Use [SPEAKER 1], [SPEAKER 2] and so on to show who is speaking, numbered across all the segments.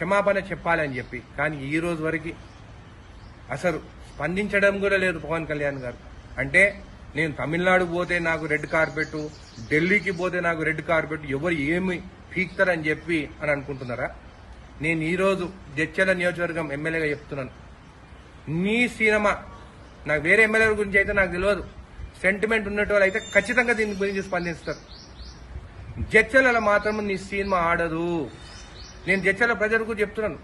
[SPEAKER 1] క్షమాపణ చెప్పాలని చెప్పి. కానీ ఈ రోజు వరకు అసలు స్పందించడం కూడా లేదు పవన్ కళ్యాణ్ గారు. అంటే నేను తమిళనాడు పోతే నాకు రెడ్ కార్పెట్ ఢిల్లీకి పోతే నాకు రెడ్ కార్పెట్ ఎవరు ఏమి పీక్తారని చెప్పి అని అనుకుంటున్నారా? నేను ఈరోజు జడ్చల నియోజకవర్గం ఎమ్మెల్యేగా చెప్తున్నాను. నీ సినిమా నాకు వేరే ఎమ్మెల్యే గురించి అయితే నాకు తెలియదు. సెంటిమెంట్ ఉన్నట్టు అయితే ఖచ్చితంగా దీని గురించి స్పందిస్తారు. జడ్చలలో మాత్రం నీ సినిమా ఆడదు. నేను జడ్చల ప్రజలకు చెప్తున్నాను.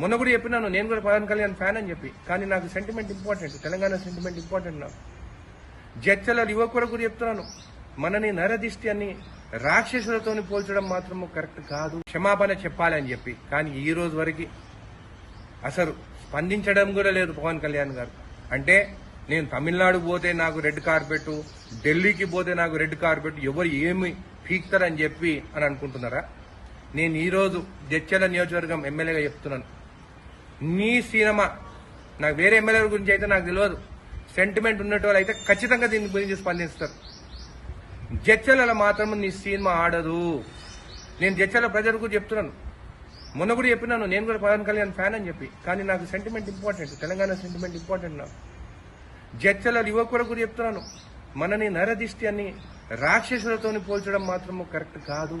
[SPEAKER 1] మొన్న కూడా చెప్పినాను నేను కూడా పవన్ కళ్యాణ్ ఫ్యాన్ అని చెప్పి. కానీ నాకు sentiment important Telangana sentiment important నాకు. జడ్చల యువకుడు కూడా చెప్తున్నాను మనని నరదిష్టి అని రాక్షసులతో పోల్చడం మాత్రం కరెక్ట్ కాదు. క్షమాపణ చెప్పాలని చెప్పి. కానీ ఈ రోజు వరకు అసలు స్పందించడం కూడా లేదు పవన్ కళ్యాణ్ గారు. అంటే నేను తమిళనాడు పోతే నాకు రెడ్ కార్పెట్ ఢిల్లీకి పోతే నాకు రెడ్ కార్పెట్ ఎవరు ఏమి పీక్తారని చెప్పి అని అనుకుంటున్నారా? నేను ఈరోజు జడ్చల నియోజకవర్గం ఎమ్మెల్యేగా చెప్తున్నాను. నీ సినిమా నాకు వేరే ఎమ్మెల్యే గురించి అయితే నాకు తెలియదు. సెంటిమెంట్ ఉన్నట్టు అయితే ఖచ్చితంగా దీని గురించి స్పందిస్తారు. జడ్చలలో మాత్రం నీ సినిమా ఆడదు. నేను జడ్చల ప్రజలకు చెప్తున్నాను. మొన్న కూడా చెప్పినాను నేను కూడా పవన్ కళ్యాణ్ ఫ్యాన్ అని చెప్పి. కానీ నాకు sentiment important Telangana sentiment important నాకు. జడ్చల యువకులకు కూడా చెప్తున్నాను. మనని నరదిష్టి అని రాక్షసులతో పోల్చడం మాత్రం కరెక్ట్ కాదు.